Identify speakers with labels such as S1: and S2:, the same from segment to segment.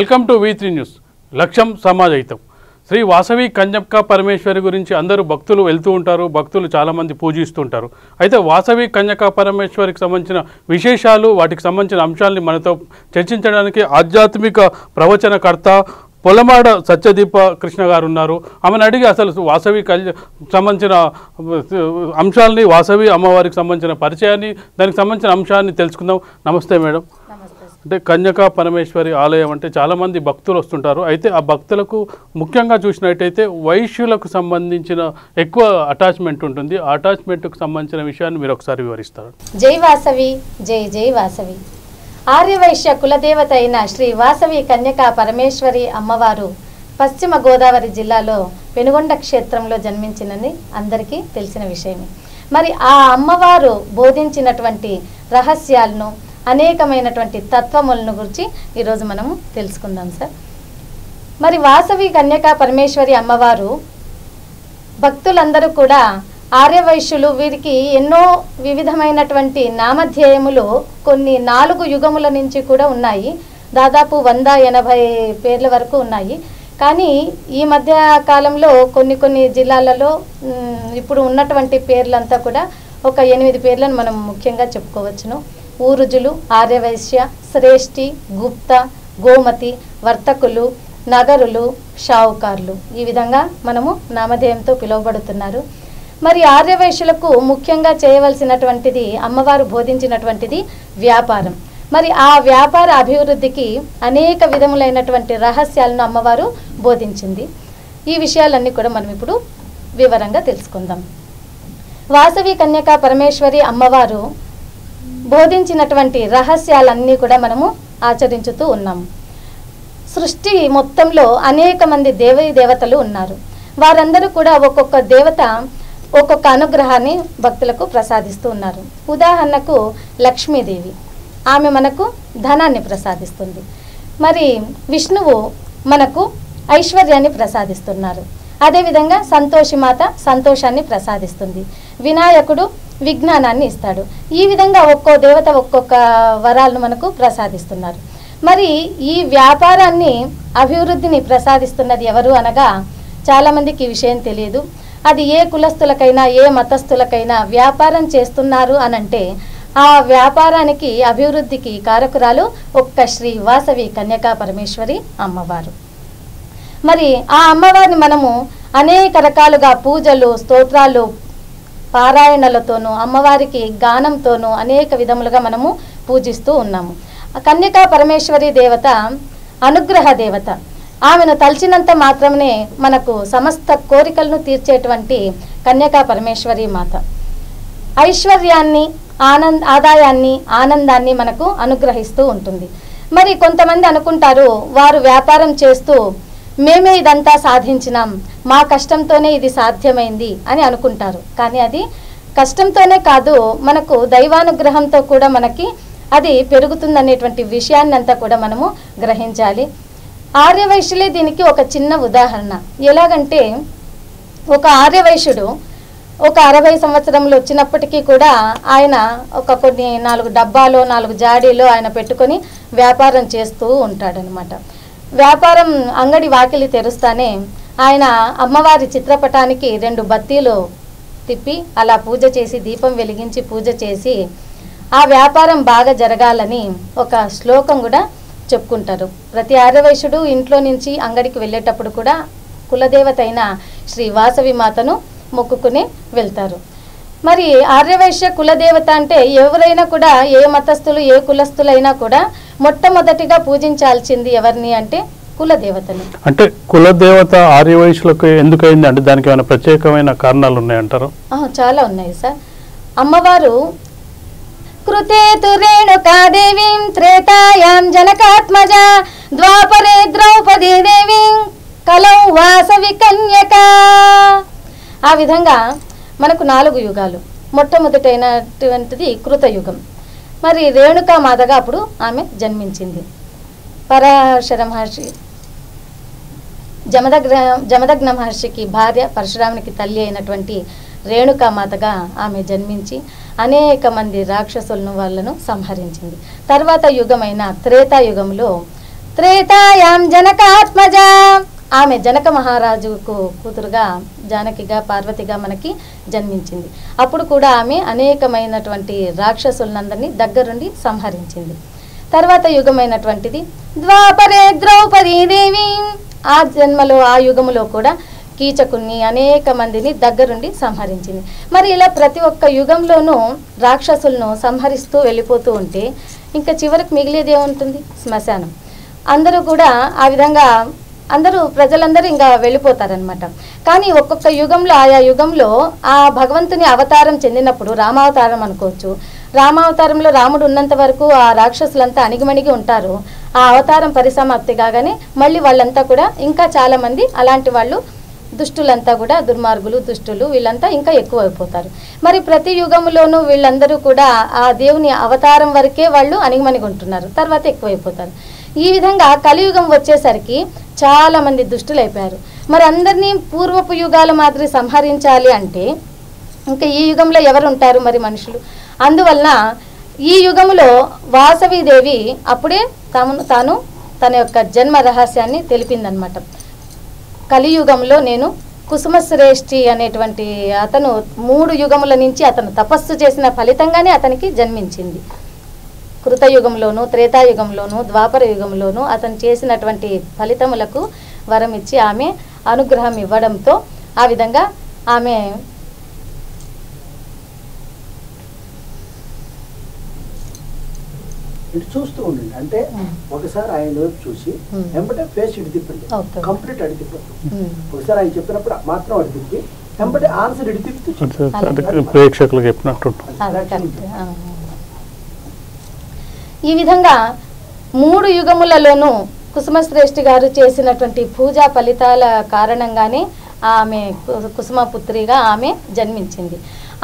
S1: Welcome to V three news. లక్ష్యం సమాజయితం శ్రీ వాసవి కంజప్క పరమేశ్వరి గురించి అందరూ భక్తులు వెళ్తూ ఉంటారు భక్తులు చాలామంది పూజిస్తుంటారు. అయితే వాసవి కంజక పరమేశ్వరికి సంబంధించిన విశేషాలు వాటికి సంబంధించిన అంశాలని మనతో చర్చించడానికి ఆధ్యాత్మిక ప్రవచనకర్త పొలమాడ సత్యదీప కృష్ణ గారు ఉన్నారు ఆమెను అడిగి అసలు వాసవి కళ్య సంబంధించిన అంశాలని వాసవి అమ్మవారికి సంబంధించిన పరిచయాన్ని దానికి సంబంధించిన అంశాన్ని తెలుసుకుందాం. నమస్తే మేడం. అంటే కన్యకా పరమేశ్వరి ఆలయం అంటే చాలామంది భక్తులు వస్తుంటారు. అయితే ఆ భక్తులకు ముఖ్యంగా చూసినట్టయితే వైశ్యులకు సంబంధించిన ఎక్కువ అటాచ్మెంట్ ఉంటుంది. ఆ అటాచ్మెంట్కు సంబంధించిన విషయాన్ని మీరు ఒకసారి వివరిస్తారు.
S2: జై వాసవి జై జై వాసవి. ఆర్యవైశ్య కులదేవత అయిన శ్రీ వాసవి కన్యకా పరమేశ్వరి అమ్మవారు పశ్చిమ గోదావరి జిల్లాలో పెనుగొండ క్షేత్రంలో జన్మించినని అందరికీ తెలిసిన విషయమే. మరి ఆ అమ్మవారు బోధించినటువంటి రహస్యాలను అనేకమైనటువంటి తత్వములను గురించి ఈరోజు మనము తెలుసుకుందాం సార్. మరి వాసవి కన్యకా పరమేశ్వరి అమ్మవారు భక్తులందరూ కూడా ఆర్యవైశ్యులు వీరికి ఎన్నో వివిధమైనటువంటి నామధ్యేయములు కొన్ని నాలుగు యుగముల నుంచి కూడా ఉన్నాయి. దాదాపు వంద ఎనభై పేర్ల వరకు ఉన్నాయి. కానీ ఈ మధ్య కాలంలో కొన్ని కొన్ని జిల్లాలలో ఇప్పుడు ఉన్నటువంటి పేర్లంతా కూడా ఒక ఎనిమిది పేర్లను మనం ముఖ్యంగా చెప్పుకోవచ్చును. ఊరుజులు ఆర్యవైశ్య శ్రేష్ఠి గుప్త గోమతి వర్తకులు నగరులు షావుకార్లు. ఈ విధంగా మనము నామధేయంతో పిలువబడుతున్నారు. మరి ఆర్యవైశ్యులకు ముఖ్యంగా చేయవలసినటువంటిది అమ్మవారు బోధించినటువంటిది వ్యాపారం. మరి ఆ వ్యాపార అభివృద్ధికి అనేక విధములైనటువంటి రహస్యాలను అమ్మవారు బోధించింది. ఈ విషయాలన్నీ కూడా మనం ఇప్పుడు వివరంగా తెలుసుకుందాం. వాసవి కన్యకా పరమేశ్వరి అమ్మవారు బోధించినటువంటి రహస్యాలన్నీ కూడా మనము ఆచరించుతూ ఉన్నాము సృష్టి మొత్తంలో అనేక మంది దేవీ దేవతలు ఉన్నారు. వారందరూ కూడా ఒక్కొక్క దేవత ఒక్కొక్క అనుగ్రహాన్ని భక్తులకు ప్రసాదిస్తూ ఉన్నారు. ఉదాహరణకు లక్ష్మీదేవి. ఆమె మనకు ధనాన్ని ప్రసాదిస్తుంది. మరి విష్ణువు మనకు ఐశ్వర్యాన్ని ప్రసాదిస్తున్నారు. అదేవిధంగా సంతోషిమాత సంతోషాన్ని ప్రసాదిస్తుంది. వినాయకుడు విజ్ఞానాన్ని ఇస్తాడు. ఈ విధంగా ఒక్కో దేవత ఒక్కొక్క వరాలను మనకు ప్రసాదిస్తున్నారు. మరి ఈ వ్యాపారాన్ని అభివృద్ధిని ప్రసాదిస్తున్నది ఎవరు అనగా చాలామందికి ఈ విషయం తెలియదు. అది ఏ కులస్తులకైనా ఏ మతస్థులకైనా వ్యాపారం చేస్తున్నారు అనంటే ఆ వ్యాపారానికి అభివృద్ధికి కారకురాలు ఒక్క శ్రీ వాసవి కన్యకా పరమేశ్వరి అమ్మవారు. మరి ఆ అమ్మవారిని మనము అనేక రకాలుగా పూజలు స్తోత్రాలు పారాయణలతోనూ అమ్మవారికి గానంతోనూ అనేక విధములుగా మనము పూజిస్తూ ఉన్నాము. కన్యకా పరమేశ్వరి దేవత అనుగ్రహ దేవత. ఆమెను తలిచినంత మాత్రమే మనకు సమస్త కోరికలను తీర్చేటువంటి కన్యకా పరమేశ్వరి మాత. ఐశ్వర్యాన్ని ఆనంద్ ఆదాయాన్ని ఆనందాన్ని మనకు అనుగ్రహిస్తూ ఉంటుంది. మరి కొంతమంది అనుకుంటారు వారు వ్యాపారం చేస్తూ మేమే ఇదంతా సాధించినాం. మా కష్టంతోనే ఇది సాధ్యమైంది అని అనుకుంటారు. కానీ అది కష్టంతోనే కాదు మనకు దైవానుగ్రహంతో కూడా మనకి అది పెరుగుతుందనేటువంటి విషయాన్ని అంతా కూడా మనము గ్రహించాలి. ఆర్యవైశ్యులే దీనికి ఒక చిన్న ఉదాహరణ. ఎలాగంటే ఒక ఆర్యవైశ్యుడు ఒక అరవై సంవత్సరంలో వచ్చినప్పటికీ కూడా ఆయన ఒక కొన్ని నాలుగు డబ్బాలో నాలుగు జాడీలో ఆయన పెట్టుకొని వ్యాపారం చేస్తూ ఉంటాడనమాట. వ్యాపారం అంగడి వాకిలి తెరుస్తానే ఆయన అమ్మవారి చిత్రపటానికి రెండు బత్తీలు తిప్పి అలా పూజ చేసి దీపం వెలిగించి పూజ చేసి ఆ వ్యాపారం బాగా జరగాలని ఒక శ్లోకం కూడా చెప్పుకుంటారు. ప్రతి ఆర్యవైశ్యుడు ఇంట్లో నుంచి అంగడికి వెళ్ళేటప్పుడు కూడా కులదేవత అయిన శ్రీ వాసవి మాతను మొక్కుకుని వెళ్తారు. మరి ఆర్యవైశ్య కులదేవత అంటే ఎవరైనా కూడా ఏ మతస్థులు ఏ కులస్థులైనా కూడా మొట్టమొదటిగా పూజించాల్సింది ఎవరిని అంటే కులదేవతని
S1: అంటే కులదేవత ఆర్యవైశ్యులకు ఎందుకైంది? అంటే దానికి ఏమైనా ప్రత్యేకమైన కారణాలు ఉన్నాయంటారు?
S2: చాలా ఉన్నాయి సార్. అమ్మవారు కృతే తు రేణుకాదేవీం త్రేతాయాం జనకాత్మజ ద్వాపరే ద్రౌపదీ దేవీం కలౌ వాసవి కన్యక. ఆ విధంగా మనకు నాలుగు యుగాలు. మొట్టమొదటైనటువంటిది కృతయుగం. మరి రేణుకా మాతగా అప్పుడు ఆమె జన్మించింది. పరాశర మహర్షి జమదగ్న జమదగ్న మహర్షికి భార్య పరశురామునికి తల్లి అయినటువంటి రేణుకామాతగా ఆమె జన్మించి అనేక మంది రాక్షసులను వాళ్ళను సంహరించింది. తర్వాత యుగమైన త్రేతాయుగంలో త్రేతాయాం జనకాత్మజ ఆమె జనక మహారాజుకు కూతురుగా జానకిగా పార్వతిగా మనకి జన్మించింది. అప్పుడు కూడా ఆమె అనేకమైనటువంటి రాక్షసులందరినీ దగ్గరుండి సంహరించింది. తర్వాత యుగమైనటువంటిది ద్వాపరే ద్రౌపదీ దేవి! ఆ జన్మలో ఆ యుగములో కూడా కీచకుని అనేక మందిని దగ్గరుండి సంహరించింది. మరి ఇలా ప్రతి ఒక్క యుగంలోనూ రాక్షసులను సంహరిస్తూ వెళ్ళిపోతూ ఉంటే ఇంకా చివరికి మిగిలేది ఏముంటుంది? శ్మశానం. అందరూ కూడా ఆ విధంగా అందరూ ప్రజలందరూ ఇంకా వెళ్ళిపోతారనమాట కానీ ఒక్కొక్క యుగంలో ఆయా యుగంలో ఆ భగవంతుని అవతారం చెందినప్పుడు రామావతారం అనుకోవచ్చు. రామావతారంలో రాముడు ఉన్నంత వరకు ఆ రాక్షసులంతా అణిగిమణిగి ఉంటారు. ఆ అవతారం పరిసమాప్తి కాగానే మళ్ళీ వాళ్ళంతా కూడా ఇంకా చాలామంది అలాంటి వాళ్ళు దుష్టులంతా కూడా దుర్మార్గులు దుష్టులు వీళ్ళంతా ఇంకా ఎక్కువ అయిపోతారు మరి ప్రతి యుగంలోనూ వీళ్ళందరూ కూడా ఆ దేవుని అవతారం వరకే వాళ్ళు అణిగిమణిగుంటున్నారు. తర్వాత ఎక్కువైపోతారు. ఈ విధంగా కలియుగం వచ్చేసరికి చాలా మంది దుష్టులు అయిపోయారు మరి అందరినీ పూర్వపు యుగాల మాదిరి సంహరించాలి అంటే ఇంకా ఈ యుగంలో ఎవరు ఉంటారు మరి మనుషులు? అందువలన ఈ యుగంలో వాసవీదేవి అప్పుడే తాను తాను తన యొక్క జన్మ రహస్యాన్ని తెలిపిందనమాట. కలియుగంలో నేను కుసుమశ్రేష్ఠి అనేటువంటి అతను మూడు యుగముల నుంచి అతను తపస్సు చేసిన ఫలితంగానే అతనికి జన్మించింది. కృతయుగంలోను త్రేతాయుగంలోను ద్వాపర యుగంలోను అతను చేసినటువంటి ఫలితములకు వరం ఇచ్చి ఆమె అనుగ్రహం ఇవ్వడంతో ఆ విధంగా ఆమె
S3: ఇటు చూస్తూ ఉండండి. అంటే. ఒకసారి ఆయన వైపు చూసి. వెంబటే ఫేస్ ఇటు తిప్పండి. కంప్లీట్ అడి తిప్పండి
S2: ఉమ్,
S3: ఒకసారి ఆయన చెప్పినప్పుడు మాత్రం అడి తిప్పి వెంబటే ఆన్సర్ ఇటు తిప్పి
S1: ప్రేక్షకులకు చెప్పినట్టు.
S2: ఈ విధంగా మూడు యుగములలోనూ కుసుమశ్రేష్ఠి గారు చేసినటువంటి పూజా ఫలితాల కారణంగానే ఆమె కు- కుసుమపుత్రిగా ఆమె జన్మించింది.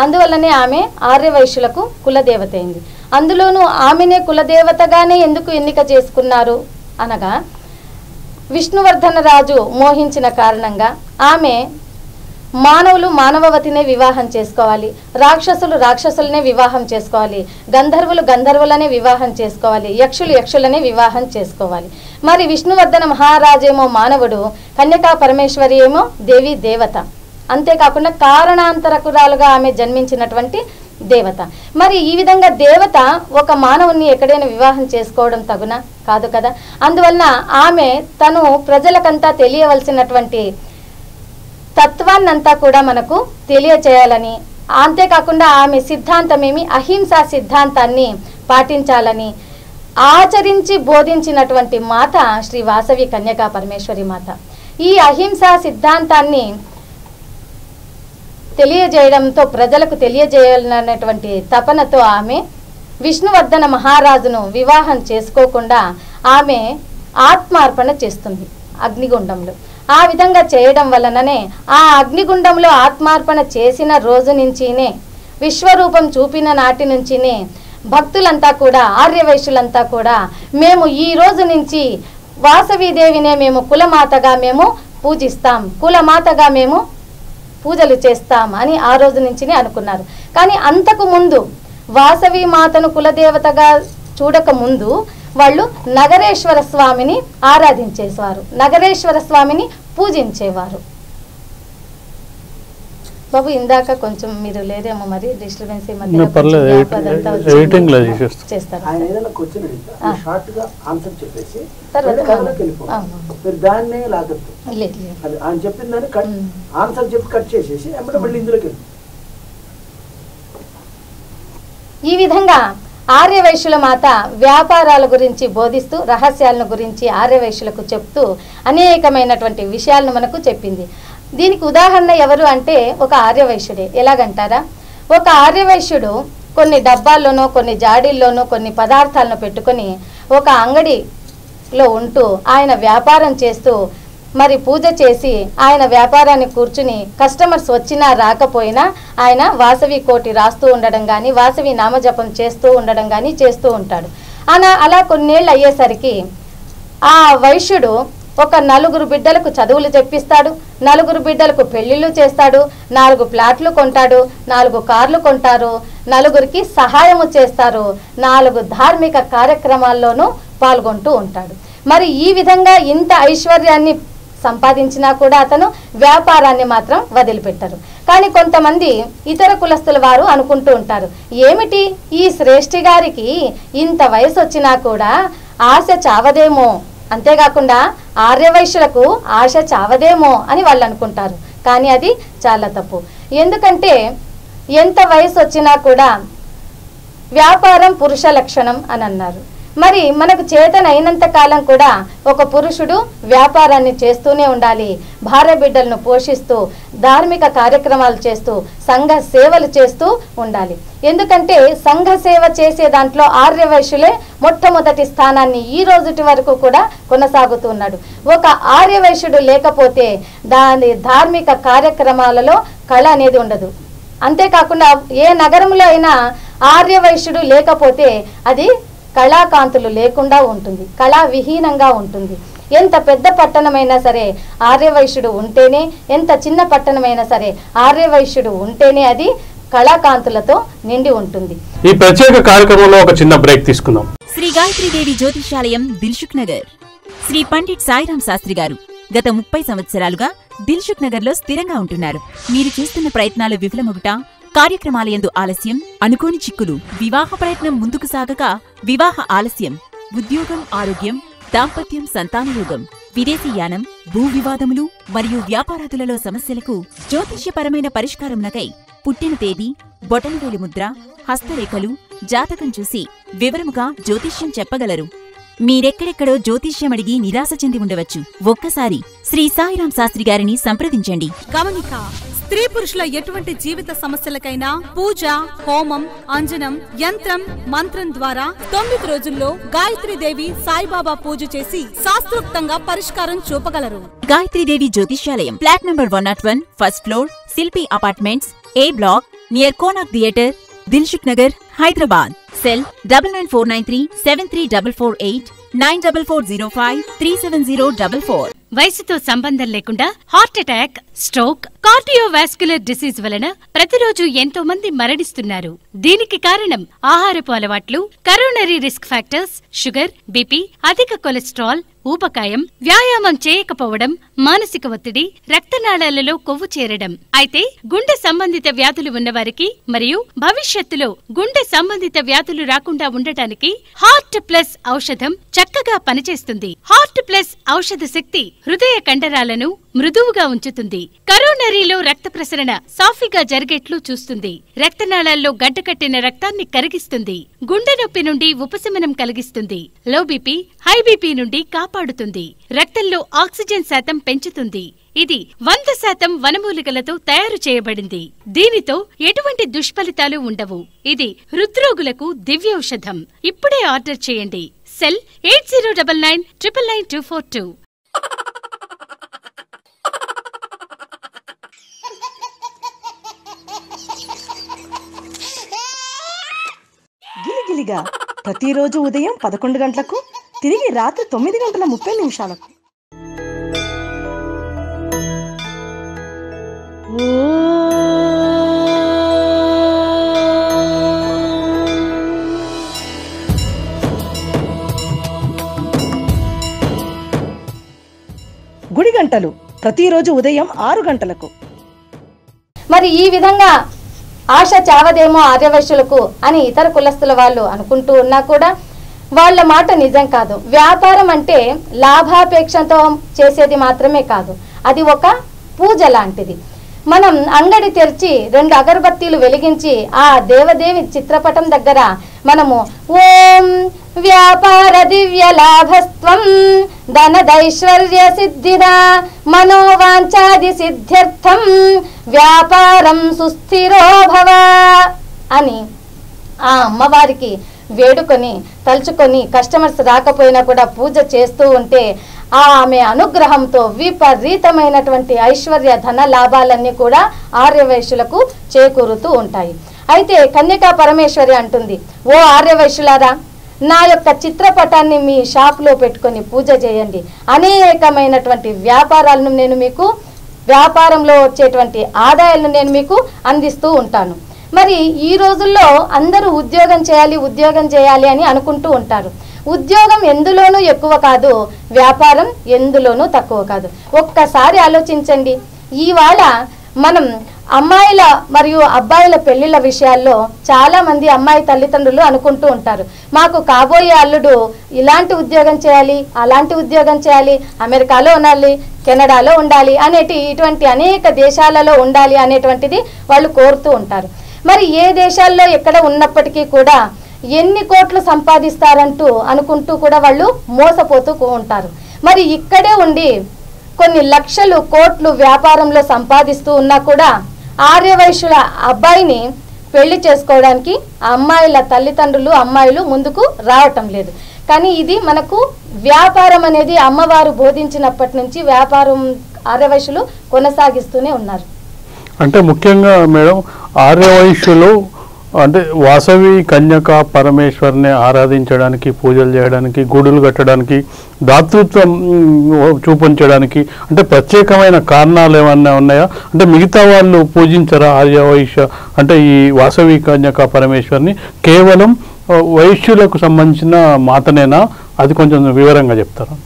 S2: అందువల్లనే ఆమె ఆర్యవైశ్యులకు కులదేవత అయింది. అందులోనూ ఆమెనే కులదేవతగానే ఎందుకు ఎన్నిక చేసుకున్నారు? అనగా విష్ణువర్ధన రాజు మోహించిన కారణంగా ఆమె మానవులు మానవవతినే వివాహం చేసుకోవాలి రాక్షసులు రాక్షసులనే వివాహం చేసుకోవాలి గంధర్వులు గంధర్వులనే వివాహం చేసుకోవాలి యక్షులు యక్షులనే వివాహం చేసుకోవాలి. మరి విష్ణువర్ధన మహారాజేమో మానవుడు కన్యకా పరమేశ్వరి ఏమో దేవి దేవత. అంతేకాకుండా కారణాంతరకురాలుగా ఆమె జన్మించినటువంటి దేవత. మరి ఈ విధంగా దేవత ఒక మానవుని ఎక్కడైనా వివాహం చేసుకోవడం తగునా? కాదు కదా. అందువలన ఆమె తను ప్రజలకంతా తెలియవలసినటువంటి తత్వాన్నంతా కూడా మనకు తెలియచేయాలని అంతేకాకుండా ఆమె సిద్ధాంతమేమి అహింసా సిద్ధాంతాన్ని పాటించాలని ఆచరించి బోధించినటువంటి మాత శ్రీ వాసవి కన్యకా పరమేశ్వరి మాత. ఈ అహింసా సిద్ధాంతాన్ని తెలియజేయడంతో ప్రజలకు తెలియజేయాలన్నటువంటి తపనతో ఆమె విష్ణువర్ధన మహారాజును వివాహం చేసుకోకుండా ఆమె ఆత్మార్పణ చేస్తుంది అగ్నిగుండంలో. ఆ విధంగా చేయడం వలననే ఆ అగ్నిగుండంలో ఆత్మార్పణ చేసిన రోజు నుంచినే విశ్వరూపం చూపిన నాటి నుంచినే భక్తులంతా కూడా ఆర్యవైశ్యులంతా కూడా మేము ఈ రోజు నుంచి వాసవీదేవినే మేము కులమాతగా మేము పూజిస్తాం. కులమాతగా మేము పూజలు చేస్తామని ఆ రోజు నుంచినే అనుకున్నారు. కానీ అంతకు ముందు వాసవి మాతను కులదేవతగా చూడక ముందు వాళ్ళు నగరేశ్వర స్వామిని ఆరాధించేవారు. నగరేశ్వర స్వామిని పూజించేవారు. బాబు ఇందాక కొంచెం మీరు లేరేమో మరి డిస్టర్బెన్స్
S3: ఆయన చెప్పిన దాన్ని. ఆన్సర్ చెప్పి కట్ చేసేసి మళ్ళీ ఇందులోకి
S2: ఈ విధంగా ఆర్యవైశ్యుల మాత వ్యాపారాల గురించి బోధిస్తూ రహస్యాలను గురించి ఆర్యవైశ్యులకు చెప్తూ అనేకమైనటువంటి విషయాలను మనకు చెప్పింది. దీనికి ఉదాహరణ ఎవరు అంటే ఒక ఆర్యవైశ్యుడే. ఎలాగంటారా? ఒక ఆర్యవైశ్యుడు కొన్ని డబ్బాల్లోనో కొన్ని జాడీల్లోనో కొన్ని పదార్థాలను పెట్టుకొని ఒక అంగడిలో ఉంటూ ఆయన వ్యాపారం చేస్తూ మరి పూజ చేసి ఆయన వ్యాపారాన్ని కూర్చుని కస్టమర్స్ వచ్చినా రాకపోయినా ఆయన వాసవి కోటి రాస్తూ ఉండడం కానీ వాసవి నామజపం చేస్తూ ఉండడం కానీ చేస్తూ ఉంటాడు. అలా అలా కొన్నేళ్ళు అయ్యేసరికి ఆ వైశ్యుడు ఒక నలుగురు బిడ్డలకు చదువులు చెప్పిస్తాడు నలుగురు బిడ్డలకు పెళ్ళిళ్ళు చేస్తాడు నాలుగు ప్లాట్లు కొంటాడు నాలుగు కార్లు కొంటారు నలుగురికి సహాయము చేస్తారు నాలుగు ధార్మిక కార్యక్రమాల్లోనూ పాల్గొంటూ ఉంటాడు. మరి ఈ విధంగా ఇంత ఐశ్వర్యాన్ని సంపాదించినా కూడా అతను వ్యాపారాన్ని మాత్రం వదిలిపెట్టరు. కానీ కొంతమంది ఇతర కులస్తుల వారు అనుకుంటూ ఉంటారు ఏమిటి ఈ శ్రేష్ఠి గారికి ఇంత వయసు వచ్చినా కూడా ఆశ చావదేమో? అంతేకాకుండా ఆర్యవైశ్యులకు ఆశ చావదేమో అని వాళ్ళు అనుకుంటారు. కానీ అది చాలా తప్పు. ఎందుకంటే ఎంత వయసు వచ్చినా కూడా వ్యాపారం పురుష లక్షణం అని అన్నారు. మరి మనకు చేతనైనంత కాలం కూడా ఒక పురుషుడు వ్యాపారాన్ని చేస్తూనే ఉండాలి. భార్య బిడ్డలను పోషిస్తూ ధార్మిక కార్యక్రమాలు చేస్తూ సంఘ సేవలు చేస్తూ ఉండాలి. ఎందుకంటే సంఘ సేవ చేసే దాంట్లో ఆర్యవైశ్యులే మొట్టమొదటి స్థానాన్ని ఈ రోజుటి వరకు కూడా కొనసాగుతూ ఉన్నాడు. ఒక ఆర్యవైశ్యుడు లేకపోతే దాని ధార్మిక కార్యక్రమాలలో కళ అనేది ఉండదు. అంతేకాకుండా ఏ నగరంలో అయినా ఆర్యవైశ్యుడు లేకపోతే అది కళాకాంతులు లేకుండా ఉంటుంది కళా విహీనంగా ఉంటుంది. ఎంత పెద్ద పట్టణమైనా సరే ఆర్యవైశ్యుడు ఉంటేనే ఎంత చిన్న పట్టణమైనా సరే ఆర్యవైశ్యుడు ఉంటేనే అది కళాకాంతులతో నిండి ఉంటుంది.
S1: ఈ ప్రత్యేక కార్యక్రమంలో ఒక చిన్న బ్రేక్ తీసుకుందాం.
S4: శ్రీ గాయత్రీదేవి జ్యోతిషాలయం దిల్సుఖ్ నగర్. శ్రీ పండిట్ సాయిరాం శాస్త్రి గారు గత ముప్పై సంవత్సరాలుగా దిల్సుఖ్ నగర్లో స్థిరంగా ఉంటున్నారు. మీరు చేస్తున్న ప్రయత్నాలు విఫలమొగుట కార్యక్రమాలయందు ఆలస్యం అనుకోని చిక్కులు వివాహ ప్రయత్నం ముందుకు సాగక వివాహ ఆలస్యం ఉద్యోగం ఆరోగ్యం దాంపత్యం సంతానయోగం విదేశీయానం భూ వివాదములు మరియు వ్యాపారాదులలో సమస్యలకు జ్యోతిష్యపరమైన పరిష్కారంనకై పుట్టిన తేదీ బొటనవేలి ముద్ర హస్తరేఖలు జాతకం చూసి వివరముగా జ్యోతిష్యం చెప్పగలరు. మీరెక్కడెక్కడో జ్యోతిష్యం అడిగి నిరాశ చెంది ఉండవచ్చు. ఒక్కసారి శ్రీ సాయిరాం శాస్త్రి గారిని సంప్రదించండి.
S5: గమనిక స్త్రీ పురుషుల ఎటువంటి జీవిత సమస్యలకైనా పూజ హోమం అంజనం యంత్రం మంత్రం ద్వారా తొమ్మిది రోజుల్లో గాయత్రీదేవి సాయిబాబా పూజ చేసి శాస్త్రోక్తంగా పరిష్కారం చూపగలరు.
S4: గాయత్రీదేవి జ్యోతిష్యాలయం flat number one not one first floor Shilpi apartments A block near Konark theatre Dilsukh Nagar Hyderabad. Cell double nine four nine three seven three double four eight nine double four zero five three seven zero double four.
S6: వయసుతో సంబంధం లేకుండా heart attack stroke cardiovascular disease వలన ప్రతిరోజు ఎంతో మంది మరణిస్తున్నారు. దీనికి కారణం ఆహారపు అలవాట్లు coronary risk factors sugar BP అధిక కొలెస్ట్రాల్ ఊపకాయం వ్యాయామం చేయకపోవడం మానసిక ఒత్తిడి రక్తనాళాలలో కొవ్వు చేరడం. అయితే గుండె సంబంధిత వ్యాధులు ఉన్నవారికి మరియు భవిష్యత్తులో గుండె సంబంధిత వ్యాధులు రాకుండా ఉండటానికి హార్ట్ ప్లస్ ఔషధం చక్కగా పనిచేస్తుంది. హార్ట్ ప్లస్ ఔషధ శక్తి హృదయ కండరాలను మృదువుగా ఉంచుతుంది. కరోనరీలో రక్త ప్రసరణ సాఫీగా జరిగేట్లు చూస్తుంది. రక్తనాళాల్లో గడ్డకట్టిన రక్తాన్ని కరిగిస్తుంది. గుండె నొప్పి నుండి ఉపశమనం కలిగిస్తుంది. లో బీపీ హై బీపీ నుండి కాపాడుతుంది. రక్తంలో ఆక్సిజన్ శాతం పెంచుతుంది. ఇది వంద శాతం వనమూలికలతో తయారు చేయబడింది. దీనితో ఎటువంటి దుష్ఫలితాలు ఉండవు. ఇది హృద్రోగులకు దివ్యౌషధం. ఇప్పుడే ఆర్డర్ చేయండి. Cell eight zero double nine triple nine two four two.
S7: గిలిగిలిగా ప్రతిరోజు ఉదయం పదకొండు గంటలకు తిరిగి రాత్రి తొమ్మిది గంటల ముప్పై నిమిషాలకు. గుడి గంటలు ప్రతిరోజు ఉదయం ఆరు గంటలకు.
S2: మరి ఈ విధంగా ఆశ చావదేమో ఆర్యవైశ్యులకు అని ఇతర కులస్తుల వాళ్ళు అనుకుంటూ ఉన్నా కూడా వాళ్ళ మాట నిజం కాదు. వ్యాపారం అంటే లాభాపేక్షతో చేసేది మాత్రమే కాదు. అది ఒక పూజ లాంటిది. మనం అంగడి తెరిచి రెండు అగరబత్తీలు వెలిగించి ఆ దేవదేవి చిత్రపటం దగ్గర మనము ఓం వ్యాపార దివ్య లాభస్త్వం ధనదైశ్వర్య సిద్ధిరా మనోవాంఛాది సిద్ధ్యర్థం వ్యాపారం సుస్థిరో భవ అని ఆ అమ్మవారికి వేడుకొని తలుచుకొని కస్టమర్స్ రాకపోయినా కూడా పూజ చేస్తూ ఉంటే ఆ ఆమె అనుగ్రహంతో విపరీతమైనటువంటి ఐశ్వర్య ధన లాభాలన్నీ కూడా ఆర్యవైశ్యులకు చేకూరుతూ ఉంటాయి. అయితే కన్యకా పరమేశ్వరి అంటుంది ఓ ఆర్యవైశ్యులారా నా యొక్క చిత్రపటాన్ని మీ షాప్లో పెట్టుకొని పూజ చేయండి. అనేకమైనటువంటి వ్యాపారాలను నేను మీకు వ్యాపారంలో వచ్చేటువంటి ఆదాయాలను నేను మీకు అందిస్తూ ఉంటాను. మరి ఈ రోజుల్లో అందరూ ఉద్యోగం చేయాలి ఉద్యోగం చేయాలి అని అనుకుంటూ ఉంటారు. ఉద్యోగం ఎందులోనూ ఎక్కువ కాదు వ్యాపారం ఎందులోనూ తక్కువ కాదు. ఒక్కసారి ఆలోచించండి. ఇవాళ మనం అమ్మాయిల మరియు అబ్బాయిల పెళ్ళిళ్ళ విషయాల్లో చాలా మంది అమ్మాయి తల్లిదండ్రులు అనుకుంటూ ఉంటారు. మాకు కాబోయే అల్లుడు ఇలాంటి ఉద్యోగం చేయాలి అలాంటి ఉద్యోగం చేయాలి అమెరికాలో ఉండాలి కెనడాలో ఉండాలి అనేటి ఇటువంటి అనేక దేశాలలో ఉండాలి అనేటువంటిది వాళ్ళు కోరుతూ ఉంటారు. మరి ఏ దేశాల్లో ఎక్కడ ఉన్నప్పటికీ కూడా ఎన్ని కోట్లు సంపాదిస్తారంటూ అనుకుంటూ కూడా వాళ్ళు మోసపోతూ ఉంటారు. మరి ఇక్కడే ఉండి కొన్ని లక్షలు కోట్లు వ్యాపారంలో సంపాదిస్తూ ఉన్నా కూడా ఆర్యవైశ్యుల అబ్బాయిని పెళ్ళి చేసుకోవడానికి అమ్మాయిల తల్లిదండ్రులు అమ్మాయిలు ముందుకు రావటం లేదు. కానీ ఇది మనకు వ్యాపారం అనేది అమ్మవారు బోధించినప్పటి నుంచి వ్యాపారం ఆర్యవైశ్యులు కొనసాగిస్తూనే ఉన్నారు.
S1: అంటే ముఖ్యంగా మేడం ఆర్యవైశ్యులు అంటే వాసవి కన్యక పరమేశ్వరిని ఆరాధించడానికి పూజలు చేయడానికి గుడులు కట్టడానికి దాతృత్వం చూపించడానికి అంటే ప్రత్యేకమైన కారణాలు ఏమన్నా ఉన్నాయా? అంటే మిగతా వాళ్ళు పూజించరా ఆర్యవైశ్య అంటే ఈ వాసవి కన్యక పరమేశ్వరిని? కేవలం వైశ్యులకు సంబంధించిన మాతనేనా? అది కొంచెం వివరంగా చెప్తారా?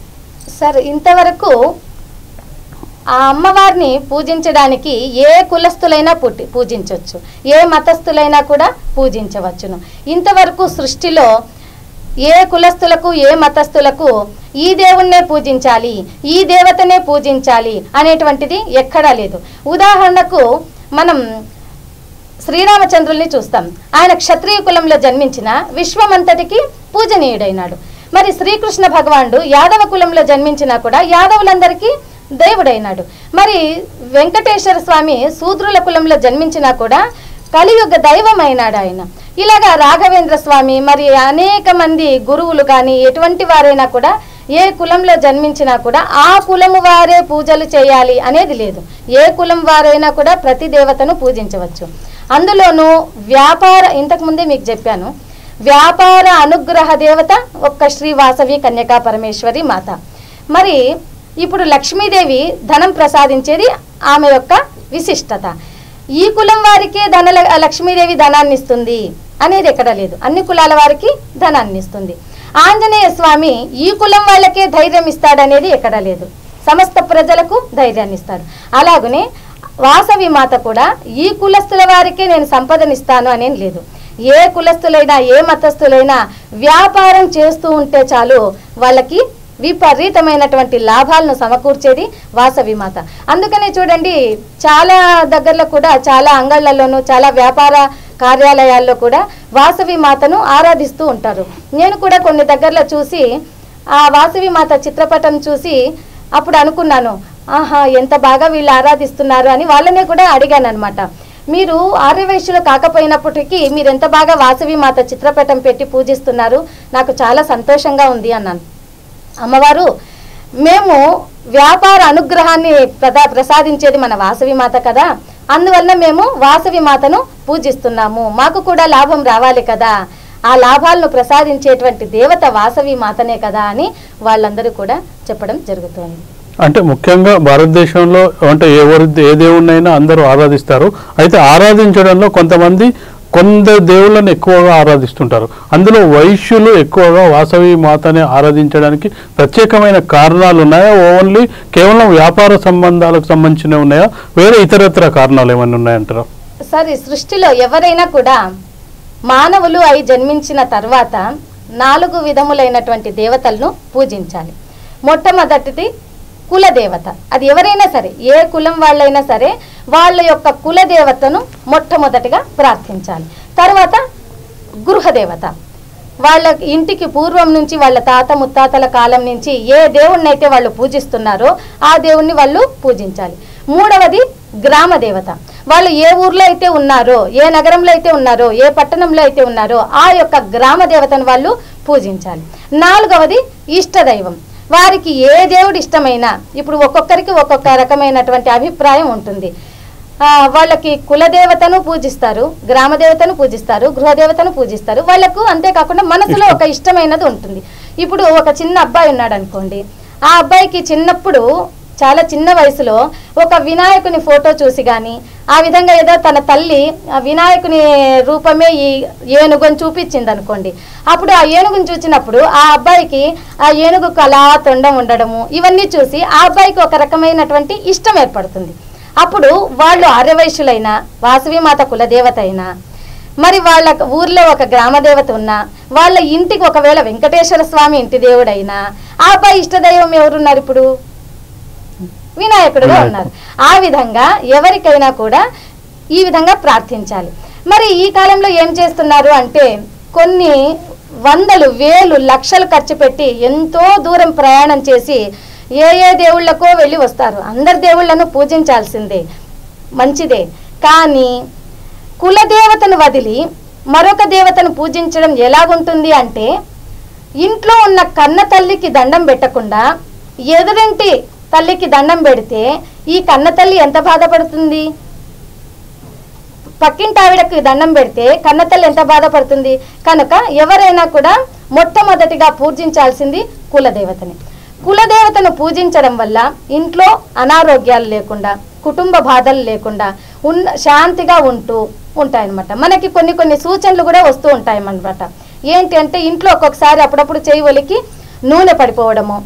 S2: సార్ ఇంతవరకు ఆ అమ్మవారిని పూజించడానికి ఏ కులస్తులైనా పుట్టి పూజించవచ్చు ఏ మతస్థులైనా కూడా పూజించవచ్చును. ఇంతవరకు సృష్టిలో ఏ కులస్తులకు ఏ మతస్థులకు ఈ దేవుణ్ణే పూజించాలి ఈ దేవతనే పూజించాలి అనేటువంటిది ఎక్కడా లేదు. ఉదాహరణకు మనం శ్రీరామచంద్రుల్ని చూస్తాం. ఆయన క్షత్రియ కులంలో జన్మించిన విశ్వమంతటికి పూజనీయుడైనాడు. మరి శ్రీకృష్ణ భగవానుడు యాదవ కులంలో జన్మించినా కూడా యాదవులందరికీ దేవుడైనాడు. మరి వెంకటేశ్వర స్వామి శూద్రుల కులంలో జన్మించినా కూడా కలియుగ దైవమైనాడు ఆయన. ఇలాగా రాఘవేంద్ర స్వామి మరి అనేక మంది గురువులు కానీ ఎటువంటి వారైనా కూడా ఏ కులంలో జన్మించినా కూడా ఆ కులము వారే పూజలు చేయాలి అనేది లేదు. ఏ కులం వారైనా కూడా ప్రతి దేవతను పూజించవచ్చు. అందులోనూ వ్యాపార ఇంతకుముందే మీకు చెప్పాను వ్యాపార అనుగ్రహ దేవత ఒక్క శ్రీ వాసవి కన్యకా పరమేశ్వరి మాత. మరి ఇప్పుడు లక్ష్మీదేవి ధనం ప్రసాదించేది ఆమె యొక్క విశిష్టత. ఈ కులం వారికే ధన లక్ష్మీదేవి ధనాన్ని ఇస్తుంది అనేది ఎక్కడ లేదు. అన్ని కులాల వారికి ధనాన్ని ఇస్తుంది ఆంజనేయ స్వామి ఈ కులం వాళ్ళకే ధైర్యం ఇస్తాడనేది ఎక్కడ లేదు. సమస్త ప్రజలకు ధైర్యాన్ని ఇస్తాడు అలాగనే వాసవి మాత కూడా ఈ కులస్తుల వారికే నేను సంపదనిస్తాను అనేది లేదు. ఏ కులస్తులైనా ఏ మతస్థులైనా వ్యాపారం చేస్తూ ఉంటే చాలు వాళ్ళకి విపరీతమైనటువంటి లాభాలను సమకూర్చేది వాసవి మాత. అందుకనే చూడండి చాలా దగ్గరలో కూడా చాలా అంగళ్ళలోనూ చాలా వ్యాపార కార్యాలయాల్లో కూడా వాసవి మాతను ఆరాధిస్తూ ఉంటారు. నేను కూడా కొన్ని దగ్గరలో చూసి ఆ వాసవి మాత చిత్రపటం చూసి అప్పుడు అనుకున్నాను ఆహా ఎంత బాగా వీళ్ళు ఆరాధిస్తున్నారు అని వాళ్ళనే కూడా అడిగాను అనమాట మీరు ఆర్యవైశ్యులు కాకపోయినప్పటికీ మీరు ఎంత బాగా వాసవి మాత చిత్రపటం పెట్టి పూజిస్తున్నారు నాకు చాలా సంతోషంగా ఉంది అన్నాను. అమ్మవారు మేము వ్యాపార అనుగ్రహాన్ని ప్రదా ప్రసాదించేది మన వాసవి మాత కదా అందువలన మేము వాసవి మాతను పూజిస్తున్నాము. మాకు కూడా లాభం రావాలి కదా ఆ లాభాలను ప్రసాదించేటువంటి దేవత వాసవి మాతనే కదా అని వాళ్ళందరూ కూడా చెప్పడం జరుగుతుంది.
S1: అంటే ముఖ్యంగా భారతదేశంలో అంటే ఎవరి ఏ దేవుణ్ణైనా అందరూ ఆరాధిస్తారు. అయితే ఆరాధించడంలో కొంతమంది కొందరు దేవుళ్ళని ఎక్కువగా ఆరాధిస్తుంటారు. అందులో వైశ్యులు ఎక్కువగా వాసవి మాతని ఆరాధించడానికి ప్రత్యేకమైన కారణాలు ఉన్నాయా? ఓన్లీ కేవలం వ్యాపార సంబంధాలకు సంబంధించినవి ఉన్నాయా? వేరే ఇతరత్ర కారణాలు ఏమైనా ఉన్నాయంటారా?
S2: సార్ ఈ సృష్టిలో ఎవరైనా కూడా మానవులు అయి జన్మించిన తర్వాత నాలుగు విధములైనటువంటి దేవతలను పూజించాలి. మొట్టమొదటిది కుల దేవత అది ఎవరైనా సరే ఏ కులం వాళ్ళైనా సరే వాళ్ళ యొక్క కుల దేవతను మొట్టమొదటిగా ప్రార్థించాలి. తర్వాత గృహదేవత. వాళ్ళ ఇంటికి పూర్వం నుంచి వాళ్ళ తాత ముత్తాతల కాలం నుంచి ఏ దేవుణ్ణైతే వాళ్ళు పూజిస్తున్నారో ఆ దేవుణ్ణి వాళ్ళు పూజించాలి. మూడవది గ్రామ దేవత వాళ్ళు ఏ ఊర్లో అయితే ఉన్నారో ఏ నగరంలో అయితే ఉన్నారో ఏ పట్టణంలో అయితే ఉన్నారో ఆ యొక్క గ్రామ దేవతను వాళ్ళు పూజించాలి. నాలుగవది ఇష్టదైవం. వారికి ఏ దేవుడు ఇష్టమైనా ఇప్పుడు ఒక్కొక్కరికి ఒక్కొక్క రకమైనటువంటి అభిప్రాయం ఉంటుంది. వాళ్ళకి కులదేవతను పూజిస్తారు గ్రామ దేవతను పూజిస్తారు గృహదేవతను పూజిస్తారు. వాళ్ళకు అంతేకాకుండా మనసులో ఒక ఇష్టమైనది ఉంటుంది. ఇప్పుడు ఒక చిన్న అబ్బాయి ఉన్నాడు అనుకోండి ఆ అబ్బాయికి చిన్నప్పుడు చాలా చిన్న వయసులో ఒక వినాయకుని ఫోటో చూసి కానీ ఆ విధంగా ఏదో తన తల్లి ఆ వినాయకుని రూపమే ఈ ఏనుగుని చూపించింది అనుకోండి అప్పుడు ఆ ఏనుగుని చూసినప్పుడు ఆ అబ్బాయికి ఆ ఏనుగు కళా తొండం ఉండడము ఇవన్నీ చూసి ఆ అబ్బాయికి ఒక రకమైనటువంటి ఇష్టం ఏర్పడుతుంది. అప్పుడు వాళ్ళు ఆర్యవైశ్యులైన వాసవిమాత కులదేవత అయినా మరి వాళ్ళ ఊర్లో ఒక గ్రామ దేవత ఉన్నా వాళ్ళ ఇంటికి ఒకవేళ వెంకటేశ్వర స్వామి ఇంటి దేవుడైనా ఆ అబ్బాయి ఇష్టదైవం ఎవరున్నారు ఇప్పుడు? వినాయకుడుగా ఉన్నారు. ఆ విధంగా ఎవరికైనా కూడా ఈ విధంగా ప్రార్థించాలి. మరి ఈ కాలంలో ఏం చేస్తున్నారు అంటే కొన్ని వందలు వేలు లక్షలు ఖర్చు పెట్టి ఎంతో దూరం ప్రయాణం చేసి ఏ ఏ దేవుళ్ళకో వెళ్ళి వస్తారు. అందరి దేవుళ్ళను పూజించాల్సిందే మంచిదే. కానీ కులదేవతను వదిలి మరొక దేవతను పూజించడం ఎలాగుంటుంది అంటే ఇంట్లో ఉన్న కన్న తల్లికి దండం పెట్టకుండా ఎదురింటి తల్లికి దండం పెడితే ఈ కన్న తల్లి ఎంత బాధపడుతుంది? పక్కింటి దండం పెడితే కన్నతల్లి ఎంత బాధపడుతుంది? కనుక ఎవరైనా కూడా మొట్టమొదటిగా పూజించాల్సింది కులదేవతని. కులదేవతను పూజించడం వల్ల ఇంట్లో అనారోగ్యాలు లేకుండా కుటుంబ బాధలు లేకుండా ఉన్న శాంతిగా ఉంటూ ఉంటాయన్నమాట. మనకి కొన్ని కొన్ని సూచనలు కూడా వస్తూ ఉంటాయన్నమాట. ఏంటి అంటే ఇంట్లో ఒక్కొక్కసారి అప్పుడప్పుడు చేయి ఒలికి నూనె పడిపోవడము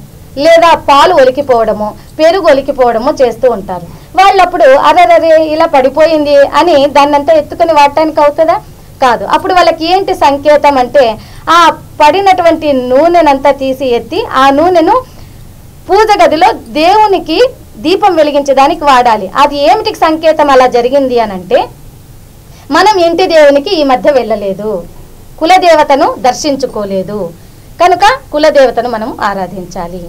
S2: లేదా పాలు ఒలికిపోవడము పెరుగు ఒలికిపోవడము చేస్తూ ఉంటారు. వాళ్ళప్పుడు అరరరే ఇలా పడిపోయింది అని దాన్నంతా ఎత్తుకుని వాడటానికి అవుతుందా? కాదు. అప్పుడు వాళ్ళకి ఏంటి సంకేతం అంటే ఆ పడినటువంటి నూనెనంతా తీసి ఎత్తి ఆ నూనెను పూజ గదిలో దేవునికి దీపం వెలిగించడానికి వాడాలి. అది ఏమిటికి సంకేతం అలా జరిగింది అని అంటే మనం ఇంటి దేవునికి ఈ మధ్య వెళ్ళలేదు. కులదేవతను దర్శించుకోలేదు. కనుక కులదేవతను మనం ఆరాధించాలి.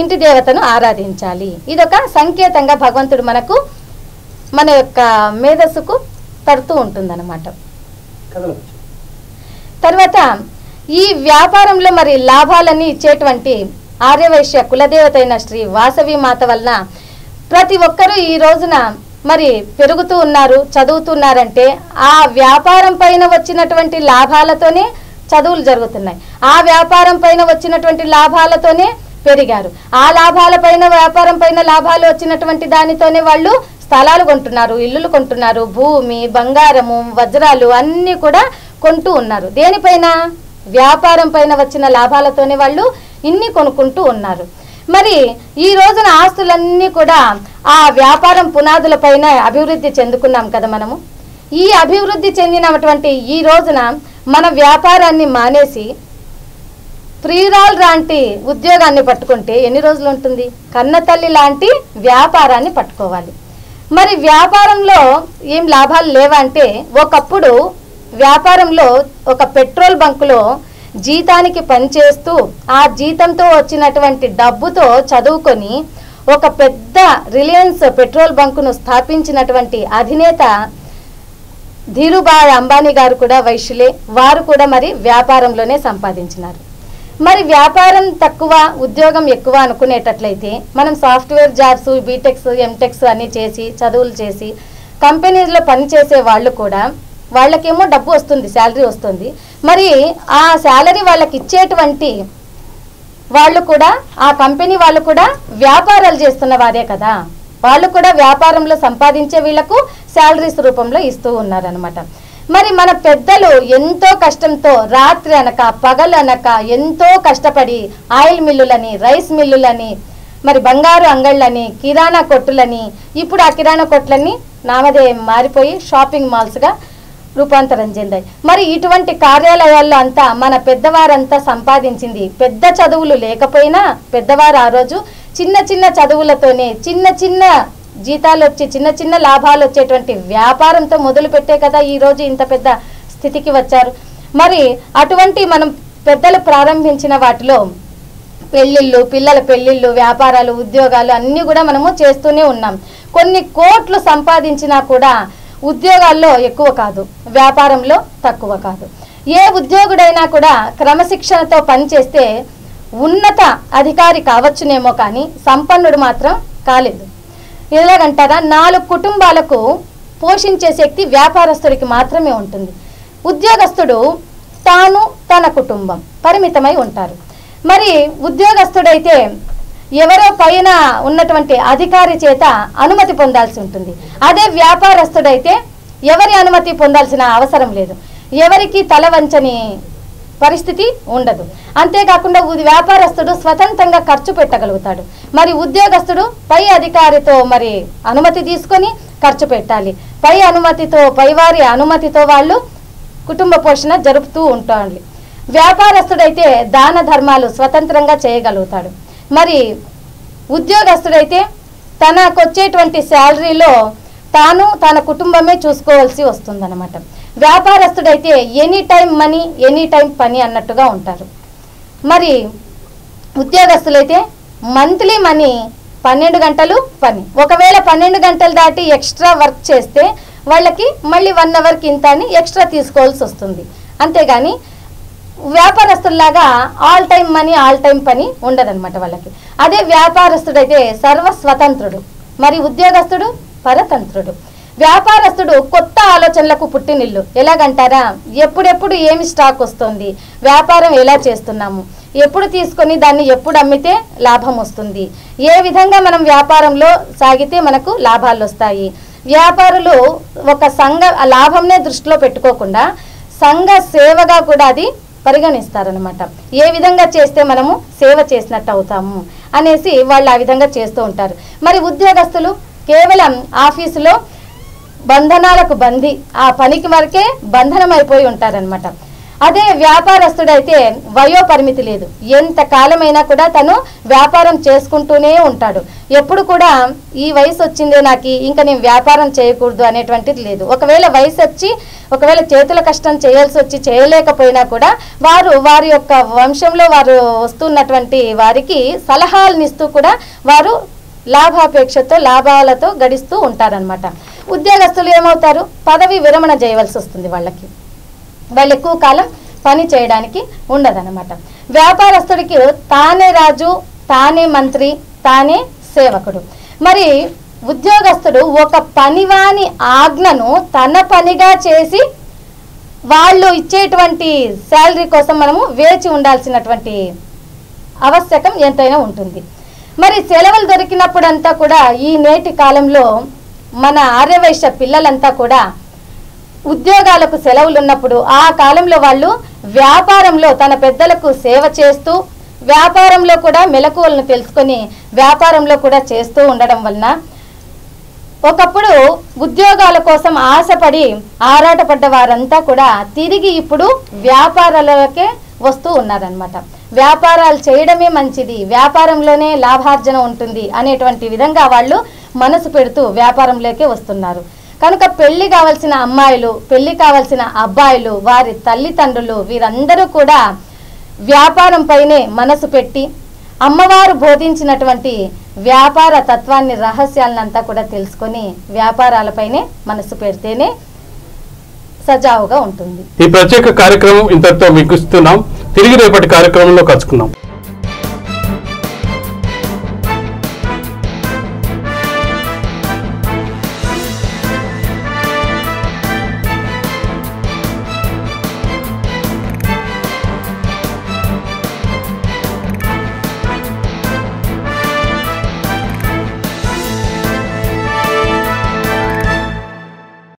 S2: ఇంటి దేవతను ఆరాధించాలి. ఇదొక సంకేతంగా భగవంతుడు మనకు మన యొక్క మేధస్సుకు తడుతూ ఉంటుందన్నమాట. తర్వాత ఈ వ్యాపారంలో మరి లాభాలన్నీ ఇచ్చేటువంటి ఆర్యవైశ్య కులదేవత అయిన శ్రీ వాసవి మాత వలన ప్రతి ఒక్కరూ ఈ రోజున మరి పెరుగుతూ ఉన్నారు చదువుతున్నారంటే ఆ వ్యాపారం పైన వచ్చినటువంటి లాభాలతోనే చదువులు జరుగుతున్నాయి. ఆ వ్యాపారం పైన వచ్చినటువంటి లాభాలతోనే పెరిగారు. ఆ లాభాల పైన వ్యాపారం పైన లాభాలు వచ్చినటువంటి దానితోనే వాళ్ళు స్థలాలు కొంటున్నారు ఇల్లులు కొంటున్నారు. భూమి బంగారము వజ్రాలు అన్నీ కూడా కొంటూ ఉన్నారు. దేనిపైన? వ్యాపారం పైన వచ్చిన లాభాలతోనే వాళ్ళు ఇన్ని కొనుక్కుంటూ ఉన్నారు. మరి ఈ రోజున ఆస్తులన్నీ కూడా ఆ వ్యాపారం పునాదుల పైన అభివృద్ధి చెందుకున్నాం కదా మనము. ఈ అభివృద్ధి చెందినటువంటి ఈ రోజున మన వ్యాపారాన్ని మానేసి ప్రియురాలు లాంటి ఉద్యోగాన్ని పట్టుకుంటే ఎన్ని రోజులు ఉంటుంది? కన్నతల్లి లాంటి వ్యాపారాన్ని పట్టుకోవాలి. మరి వ్యాపారంలో ఏం లాభాలు లేవా అంటే ఒకప్పుడు వ్యాపారంలో ఒక పెట్రోల్ బంకులో జీతానికి పనిచేస్తూ ఆ జీతంతో వచ్చినటువంటి డబ్బుతో చదువుకొని ఒక పెద్ద రిలయన్స్ పెట్రోల్ బంకును స్థాపించినటువంటి అధినేత ధీరుభాయ్ అంబానీ గారు కూడా వైశ్యులే. వారు కూడా మరి వ్యాపారంలోనే సంపాదించినారు. మరి వ్యాపారం తక్కువ ఉద్యోగం ఎక్కువ అనుకునేటట్లయితే మనం సాఫ్ట్వేర్ జాబ్స్ బీటెక్స్ ఎంటెక్స్ అన్నీ చేసి చదువులు చేసి కంపెనీలో పనిచేసే వాళ్ళు కూడా వాళ్ళకేమో డబ్బు వస్తుంది శాలరీ వస్తుంది. మరి ఆ శాలరీ వాళ్ళకి ఇచ్చేటువంటి వాళ్ళు కూడా ఆ కంపెనీ వాళ్ళు కూడా వ్యాపారాలు చేస్తున్న వారే కదా. వాళ్ళు కూడా వ్యాపారంలో సంపాదించే వీళ్ళకు శాలరీస్ రూపంలో ఇస్తూ ఉన్నారనమాట మరి మన పెద్దలు ఎంతో కష్టంతో రాత్రి అనక పగలు అనక ఎంతో కష్టపడి ఆయిల్ మిల్లులని రైస్ మిల్లులని మరి బంగారు అంగళ్ళని కిరాణా కొట్టులని ఇప్పుడు ఆ కిరాణా కొట్లన్నీ నామధేయం మారిపోయి షాపింగ్ మాల్స్గా రూపాంతరం చెందాయి. మరి ఇటువంటి కార్యాలయాల్లో అంతా మన పెద్దవారంతా సంపాదించింది పెద్ద చదువులు లేకపోయినా పెద్దవారు ఆ రోజు చిన్న చిన్న చదువులతోనే చిన్న చిన్న జీతాలు వచ్చి చిన్న చిన్న లాభాలు వచ్చేటువంటి వ్యాపారంతో మొదలు పెట్టే కదా ఈ రోజు ఇంత పెద్ద స్థితికి వచ్చారు. మరి అటువంటి మనం పెద్దలు ప్రారంభించిన వాటిలో పెళ్ళిళ్ళు పిల్లల పెళ్ళిళ్ళు వ్యాపారాలు ఉద్యోగాలు అన్నీ కూడా మనము చేస్తూనే ఉన్నాం. కొన్ని కోట్లు సంపాదించినా కూడా ఉద్యోగాల్లో ఎక్కువ కాదు వ్యాపారంలో తక్కువ కాదు. ఏ ఉద్యోగుడైనా కూడా క్రమశిక్షణతో పనిచేస్తే ఉన్నత అధికారి కావచ్చునేమో కానీ సంపన్నుడు మాత్రం కాలేదు. ఎలాగంటారా నాలుగు కుటుంబాలకు పోషించే శక్తి వ్యాపారస్తుడికి మాత్రమే ఉంటుంది. ఉద్యోగస్తుడు తాను తన కుటుంబం పరిమితమై ఉంటారు. మరి ఉద్యోగస్తుడైతే ఎవరో పైన ఉన్నటువంటి అధికారి చేత అనుమతి పొందాల్సి ఉంటుంది. అదే వ్యాపారస్తుడైతే ఎవరి అనుమతి పొందాల్సిన అవసరం లేదు. ఎవరికి తల వంచని పరిస్థితి ఉండదు. అంతేకాకుండా వ్యాపారస్తుడు స్వతంత్రంగా ఖర్చు పెట్టగలుగుతాడు. మరి ఉద్యోగస్తుడు పై అధికారితో మరి అనుమతి తీసుకొని ఖర్చు పెట్టాలి. పై అనుమతితో పైవారి అనుమతితో వాళ్ళు కుటుంబ పోషణ జరుపుతూ ఉంటాడు వ్యాపారస్తుడైతే దాన ధర్మాలు స్వతంత్రంగా చేయగలుగుతాడు. మరి ఉద్యోగస్తుడైతే తనకు వచ్చేటువంటి శాలరీలో తాను తన కుటుంబమే చూసుకోవాల్సి వస్తుందన్నమాట. వ్యాపారస్తుడైతే any time money any time పని అన్నట్టుగా ఉంటారు. మరి ఉద్యోగస్తులైతే మంత్లీ మనీ పన్నెండు గంటలు పని. ఒకవేళ పన్నెండు గంటలు దాటి ఎక్స్ట్రా వర్క్ చేస్తే వాళ్ళకి మళ్ళీ వన్ అవర్కి ఇంత అని ఎక్స్ట్రా తీసుకోవాల్సి వస్తుంది. అంతేగాని వ్యాపారస్తుల్లాగా all time money all time పని ఉండదన్నమాట వాళ్ళకి. అదే వ్యాపారస్తుడైతే సర్వ స్వతంత్రుడు మరి ఉద్యోగస్తుడు పరతంత్రుడు. వ్యాపారస్తుడు కొత్త ఆలోచనలకు పుట్టినిల్లు. ఎలాగంటారా? ఎప్పుడెప్పుడు ఏమి స్టాక్ వస్తుంది? వ్యాపారం ఎలా చేస్తున్నాము? ఎప్పుడు తీసుకొని దాన్ని ఎప్పుడు అమ్మితే లాభం వస్తుంది? ఏ విధంగా మనం వ్యాపారంలో సాగితే మనకు లాభాలు వస్తాయి? వ్యాపారులు ఒక సంఘ లాభంనే దృష్టిలో పెట్టుకోకుండా సంఘ సేవగా కూడా అది పరిగణిస్తారనమాట ఏ విధంగా చేస్తే మనము సేవ చేసినట్టు అవుతాము అనేసి వాళ్ళు ఆ విధంగా చేస్తూ ఉంటారు. మరి ఉద్యోగస్తులు కేవలం ఆఫీసులో బంధనాలకు బంది ఆ పనికి వరకే బంధనం అయిపోయి ఉంటారనమాట అదే వ్యాపారస్తుడైతే వయో పరిమితి లేదు. ఎంత కాలమైనా కూడా తను వ్యాపారం చేసుకుంటూనే ఉంటాడు. ఎప్పుడు కూడా ఈ వయసు వచ్చిందే నాకు ఇంకా నేను వ్యాపారం చేయకూడదు అనేటువంటిది లేదు. ఒకవేళ వయసు వచ్చి ఒకవేళ చేతుల కష్టం చేయాల్సి వచ్చి చేయలేకపోయినా కూడా వారు వారి యొక్క వంశంలో వారు వస్తున్నటువంటి వారికి సలహాలనిస్తూ కూడా వారు లాభాపేక్షతో లాభాలతో గడిస్తూ ఉంటారనమాట ఉద్యోగస్తులు ఏమవుతారు? పదవి విరమణ చేయవలసి వస్తుంది వాళ్ళకి. వాళ్ళు ఎక్కువ కాలం పని చేయడానికి ఉండదన్నమాట. వ్యాపారస్తుడికి తానే రాజు తానే మంత్రి తానే సేవకుడు. మరి ఉద్యోగస్తుడు ఒక పనివాని ఆజ్ఞను తన పనిగా చేసి వాళ్ళు ఇచ్చేటువంటి శాలరీ కోసం మనము వేచి ఉండాల్సినటువంటి ఆవశ్యకం ఎంతైనా ఉంటుంది. మరి సెలవులు దొరికినప్పుడంతా కూడా ఈ నేటి కాలంలో మన ఆర్యవైశ్య పిల్లలంతా కూడా ఉద్యోగాలకు సెలవులు ఉన్నప్పుడు ఆ కాలంలో వాళ్ళు వ్యాపారంలో తన పెద్దలకు సేవ చేస్తూ వ్యాపారంలో కూడా మెలకువలను తెలుసుకొని వ్యాపారంలో కూడా చేస్తూ ఉండడం వలన ఒకప్పుడు ఉద్యోగాల కోసం ఆశపడి ఆరాటపడ్డ వారంతా కూడా తిరిగి ఇప్పుడు వ్యాపారాలకే వస్తూ ఉన్నారనమాట వ్యాపారాలు చేయడమే మంచిది వ్యాపారంలోనే లాభార్జన ఉంటుంది అనేటువంటి విధంగా వాళ్ళు మనసు పెడుతూ వ్యాపారంలోకే వస్తున్నారు. కనుక పెళ్ళి కావాల్సిన అమ్మాయిలు పెళ్ళి కావలసిన అబ్బాయిలు వారి తల్లిదండ్రులు వీరందరూ కూడా వ్యాపారం పైనే మనసు పెట్టి అమ్మవారు బోధించినటువంటి వ్యాపార తత్వాన్ని రహస్యాలనంతా కూడా తెలుసుకొని వ్యాపారాలపైనే మనసు పెడితేనే సజావుగా ఉంటుంది.
S1: ఈ ప్రత్యేక కార్యక్రమం ఇంతటితో మిగుస్తున్నాం. తిరిగి రేపటి కార్యక్రమంలో కలుసుకుందాం.